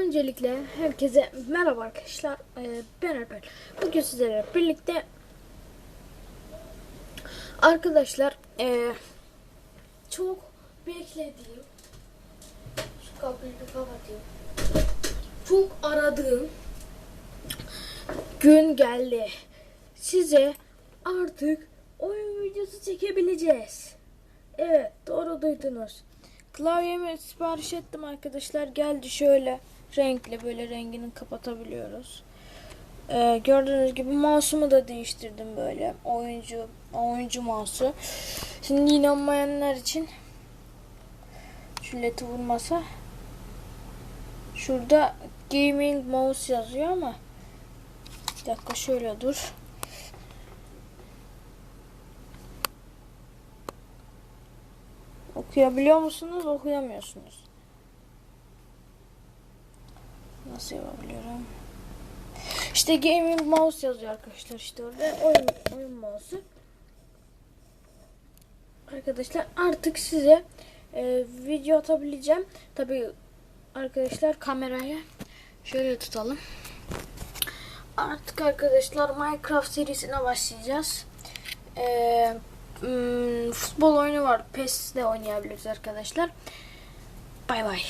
Öncelikle herkese merhaba arkadaşlar. Ee, ben Alper. Bugün sizlerle birlikte arkadaşlar ee, çok beklediğim şu kapıyı kapatayım. Çok aradığım gün geldi. Size artık oyun videosu çekebileceğiz. Evet doğru duydunuz. Klavyemi sipariş ettim arkadaşlar. Geldi şöyle renkli böyle rengini kapatabiliyoruz. Ee, gördüğünüz gibi mouse'umu da değiştirdim böyle. Oyuncu oyuncu mouse'u. Şimdi inanmayanlar için şu leti vurmasa şurada gaming mouse yazıyor ama bir dakika şöyle dur. Okuyabiliyor musunuz? Okuyamıyorsunuz. Nasıl yapabiliyorum? İşte gaming mouse yazıyor arkadaşlar işte orada oyun oyun mouse'u. Arkadaşlar artık size e, video atabileceğim. Tabi arkadaşlar kamerayı şöyle tutalım. Artık arkadaşlar Minecraft serisine başlayacağız. Eee Hmm, futbol oyunu var. PES'de oynayabiliriz arkadaşlar. Bay bay.